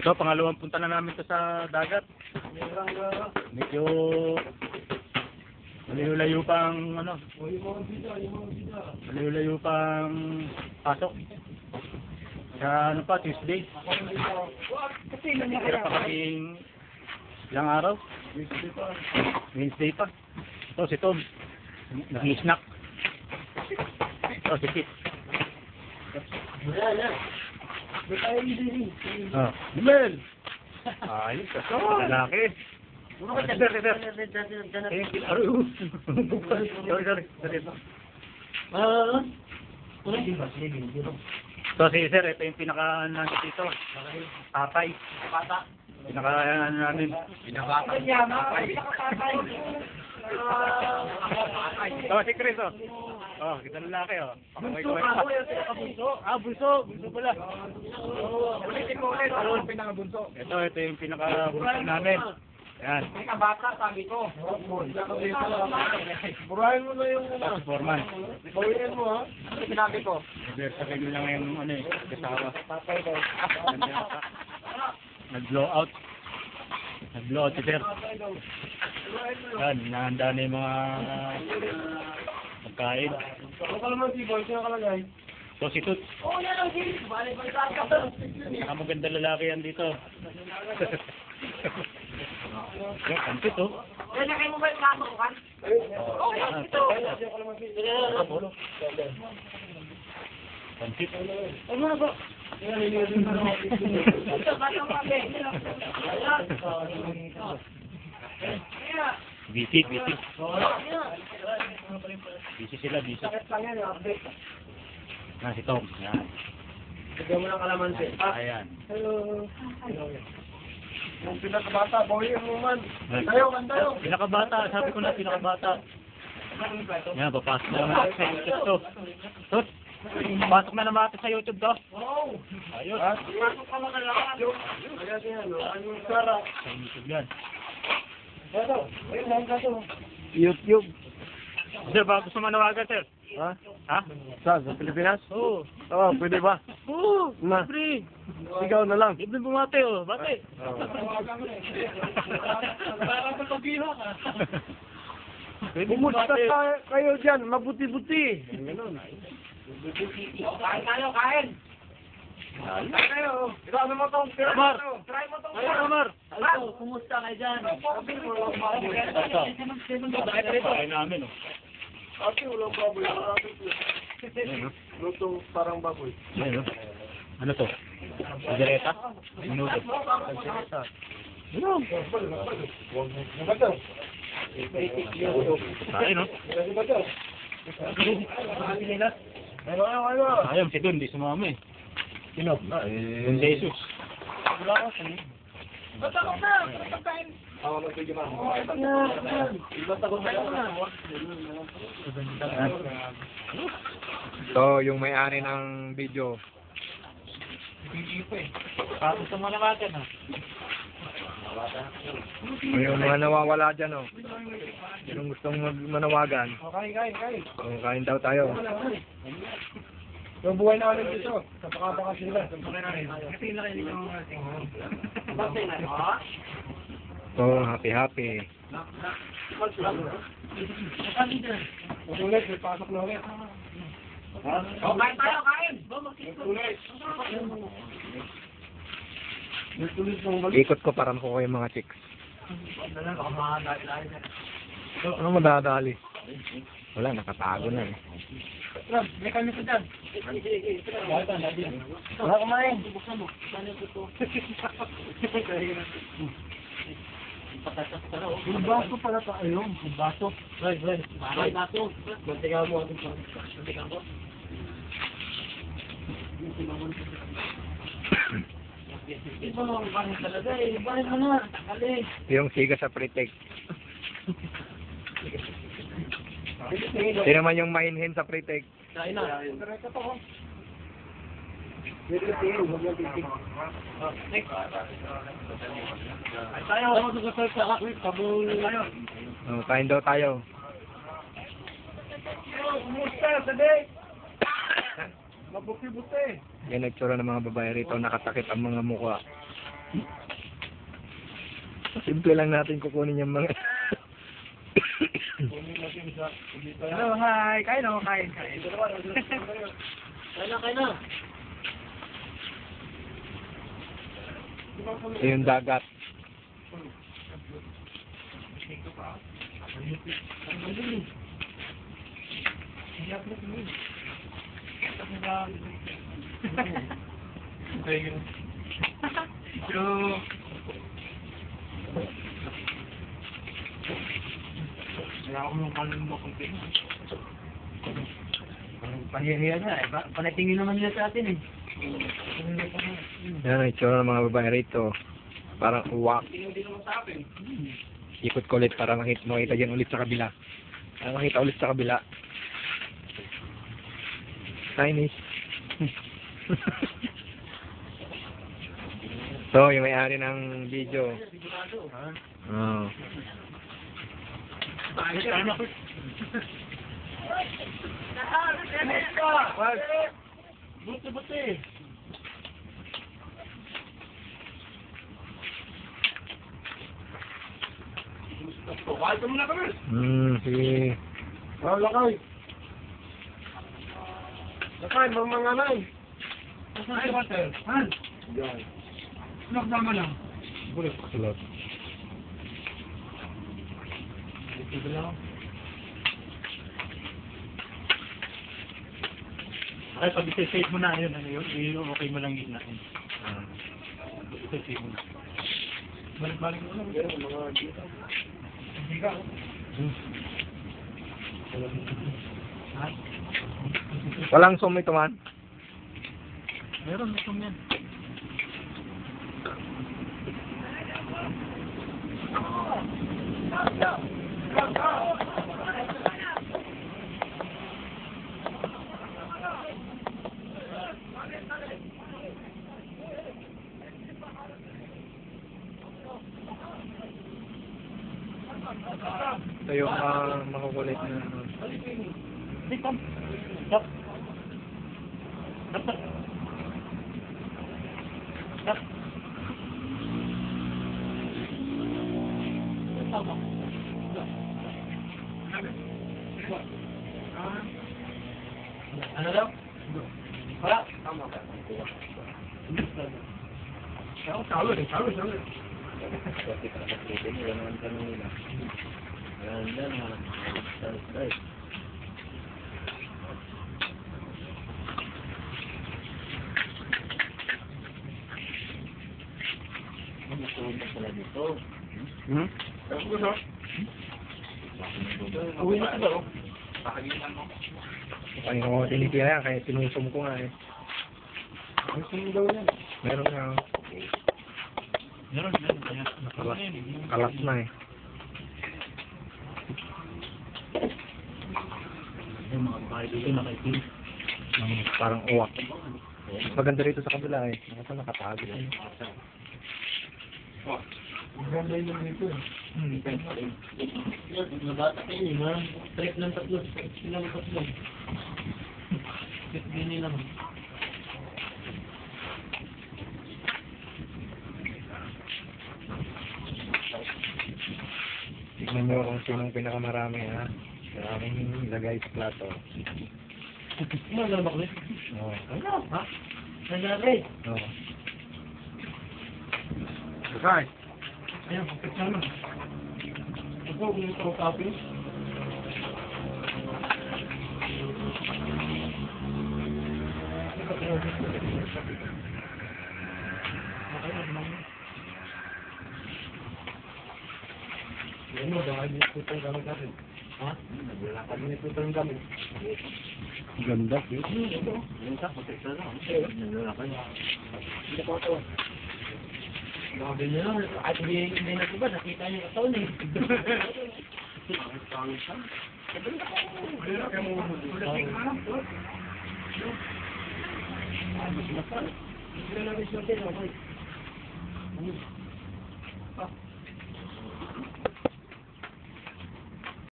Ito, pangalawang punta na namin to sa dagat. Medyo malayo-layo pang ano, malayo-layo pang pasok. Sa ano pa, Tuesday. Kaya pa kaming ilang araw. Wednesday pa. Ito si Tom. Nag-snack. Ito si Pete. Ah, Mel! Ayos ka. Lalaki. Sorry, sorry, sorry. sorry. So, si sir, ito yung pinaka ano dito. Tatay. Pinaka ano namin. Pinaka Oh, si Chris, oh. Oh, kita lalaki, oh. Kamay ko. Ah, bunso. Bunso pala. Ulitin mo ulit, ano ang pinakabunso? Ito, ito yung pinaka bunso namin. Yan. May kabata, sabi ko. Burahin mo na yung Tapos foreman. Bawiin mo ha. Ano sinabi ko? Reverse rin lang yung ano eh, kasawa. Tatay ko. Nag-blow out. Nag-blow out si sir. Yan, nahanda na yung mga pagkain. Ano ka naman si Boy? Sino kalagay? Prostitute. Oo, yan ang si. Balik balik ka. Saka maganda lalaki yan dito. Yan, kantit oh. Kaya kayo mo ba yung kaso kan? Oo, yan ito. Kantit. Ano na ba? Busy, busy. Busy sila, busy. Yan si Tom. Yan. Bigyan mo ng kalamansi. Ayan. Hello. Yung pinakabata, bawiin mo man. Tayo, man tayo. Pinakabata, sabi ko na pinakabata. Yan, papasok na naman sa pasok na naman natin sa YouTube to. Oo. Ayos. Pasok ka mga lakas. Siya, ano, anong sarap. Sa YouTube yan. Gato, ayun lang gato. YouTube. Sir, baka gusto manawagan, sir. Ha? Ha? Saan? Sa Pilipinas? Oo. Oo, pwede ba? Oo, Na. libre. Ikaw na lang. Libre bumate, oh. Bate. Para sa pagbiho ka. Kumusta kayo dyan? Mabuti-buti. Kain tayo, kain. Kain tayo. Ikaw mo tong tira Amar. mo. Try mo tong Ayun, Omar. Hello, kumusta kayo dyan? Kain namin, oh. Ate, walang baboy. Lutong parang baboy. Ano to? Sigareta? Minuto. Ayun. Kain, no? Ano, ano, ano? Ayun, si Don, di sumama eh. Sino? Don Jesus. Ba't ako na? Pagkain. Ako magbigyan ako na? Ito, yung may-ari ng video. Tapos sa manawagan, ha? Yung mga nawawala dyan, oh. Yung gustong mag- manawagan, Oh, kain, kain, kain. oh, kain daw tayo. Yung buhay namin dito. Napakabaka sila. Oh, happy-happy. Ulit, may pasok na ulit. Oh, kain tayo, kain! Ulit. Ikot ko para makuha yung mga chicks. Ano madadali? Wala, nakatago na eh. May kami ko dyan. Wala kumain. Yung baso pala tayo. Yung baso. Right, right. Right, baso. Mantika mo. Mantika mo. Iba mo ang pangit talaga eh. Bakit mo na? Takali. Yung siga sa pretek. Sino naman yung mainhin sa pretek? Kain na. Diretso to ko. Dito tingin, huwag yung titig. Next. Ay tayo, ako sa sa akwit, tayo. Oh, kain daw tayo. Kumusta, sabi? Yan nagtsura ng mga babae rito, nakatakip ang mga mukha. Simple lang natin kukunin yung mga... Hello, hi. Kain ako, kain, kain. Kaya na, kaya na. yung dagat. Yo. Wala akong yung kung pino. Pahihiya niya eh. Pa- Panatingin naman nila sa atin eh. Yan ang itsura ng mga babae rito. Parang uwak. Ikot ko ulit para makita, makita dyan ulit sa kabila. Para makita ulit sa kabila. Chinese. so, yung may-ari ng video. Oh. Ano? Buti, buti. Kahit mo na kami. Hmm, sige. Oh, lakay. Lakay, mga mga nai. Ay, water. Han. Lock naman lang. Kulot. Ay, pag isa-save mo na, yun, ano yun, yun, okay mo lang gitna. Ah. Isa-save mo na. Balik-balik mo lang. Hindi ka. Walang zoom ito man. Meron, meron yan. Ito yung uh, makukulit na. Thích lắm. Chấp. Chấp. Chấp. Chấp. Another? What? Cháu cháu rồi, cháu rồi, cháu rồi. Hãy subscribe cho kênh Ghiền Mì Gõ Để không bỏ lỡ những video hấp dẫn Salo, salo, salo. Hmm? Uwi na sila, oh. Kanina ko tinitira yan, kaya sinusum ko nga eh. Meron nga. oh. Meron, meron. Kaya, Kalat, na eh. Yung mga bahay dito nakaitim. Parang uwak. Maganda rito sa kabila eh. Nasa nakatago. Ganda yung dito eh. Hmm. Mga bata kayo eh, mga trip ng tatlo. Silang tatlo. Trip din nila. Tignan nyo kung sinong pinakamarami ha. Maraming lagay sa plato. Ano na ba kulit? Oo. Ano? Ha? Nangyari. Oo. Okay. Ayun, kapit na naman. Ito, kung ito ang copy. Ano? Hindi ko itong gamit natin. Ha? Wala ka din ito ang gamit. Ganda. Yung sa kapit na lang. Wala ka Hindi ko ito. Grabe nyo lang. At hindi, hindi na diba, nakita niyo ito eh. Ano